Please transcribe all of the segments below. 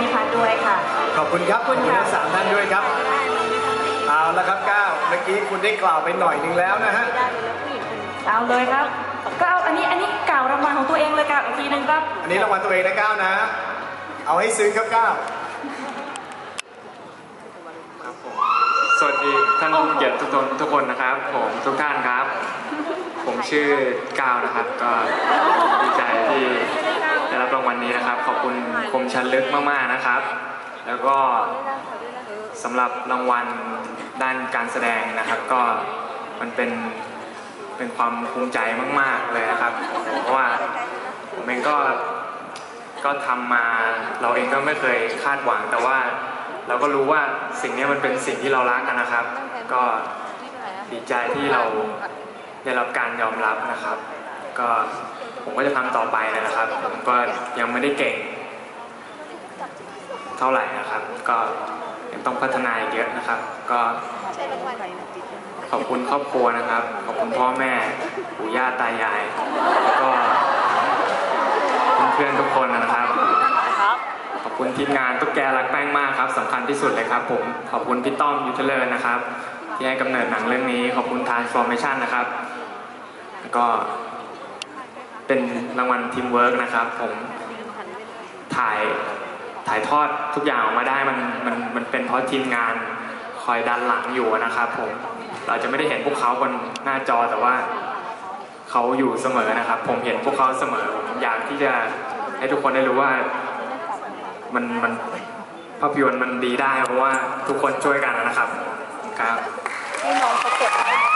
คุณเจนิพัฒน์ด้วยค่ะ ขอบคุณครับขอบคุณค่ะทั้งสามท่านด้วยครับ เอาละครับก้าวเมื่อกี้คุณได้กล่าวไปหน่อยหนึ่งแล้วนะฮะเอาเลยครับก็เอาอันนี้อันนี้กล่าวรางวัลของตัวเองเลยกล่าวอีกทีหนึงครับอันนี้รางวัลตัวเองนะก้าวนะ เอาให้ซึ้งครับก้าวครับผมสวัสดีท่านผู้เกียรติทุกคนทุกคนนะครับ ผมทุกท่านครับ ผมชื่อก้าวนะครับ ก็ดีใจที่ ได้รับรางวัลนี้นะครับ ขอบคุณคมชันลึกมากๆนะครับ แล้วก็สำหรับรางวัลด้านการแสดงนะครับ ก็มันเป็นเป็นความภูมิใจมาก ๆเลยนะครับ เพราะว่าผมเองก็ก็ทำมาเราเองก็ไม่เคยคาดหวัง แต่ว่าเราก็รู้ว่าสิ่งนี้มันเป็นสิ่งที่เรารักกันนะครับ ก็ดีใจที่เราได้รับการยอมรับนะครับ ก็ ผมก็จะทำต่อไปนะครับ ผมก็ยังไม่ได้เก่ง เท่าไหร่นะครับ ก็ยังต้องพัฒนาอีกเยอะนะครับ ก็ขอบคุณครอบครัวนะครับ ขอบคุณพ่อแม่ปู่ย่าตายาย แล้วก็เพื่อนๆทุกคนนะครับ ขอบคุณทีมงานตุ๊กแกรักแป้งมากครับสำคัญที่สุดเลยครับ ผม ขอบคุณพี่ต้อมยุทธเลิศนะครับ ที่ให้กำเนิดหนังเรื่องนี้ ขอบคุณ Transformation นะครับแล้วก็ เป็นรางวัลทีมเวิร์กนะครับ ผมถ่ายถ่ายทอดทุกอย่างออกมาได้มันมันมันเป็นเพราะทีมงานคอยดันหลังอยู่นะครับ ผมเราจะไม่ได้เห็นพวกเขาบนหน้าจอแต่ว่าเขาอยู่เสมอนะครับ ผมเห็นพวกเขาเสมอผมอยากที่จะให้ทุกคนได้รู้ว่ามันมันภาพยนตร์มันดีได้เพราะว่าทุกคนช่วยกันนะครับครับให้น้องประกว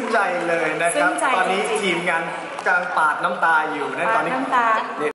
งใจเลยนะครับ ซึ้งใจตอนนี้จริงๆ ทีมงานกำลังปาดน้ำตาอยู่นะตอนนี้น้ำตา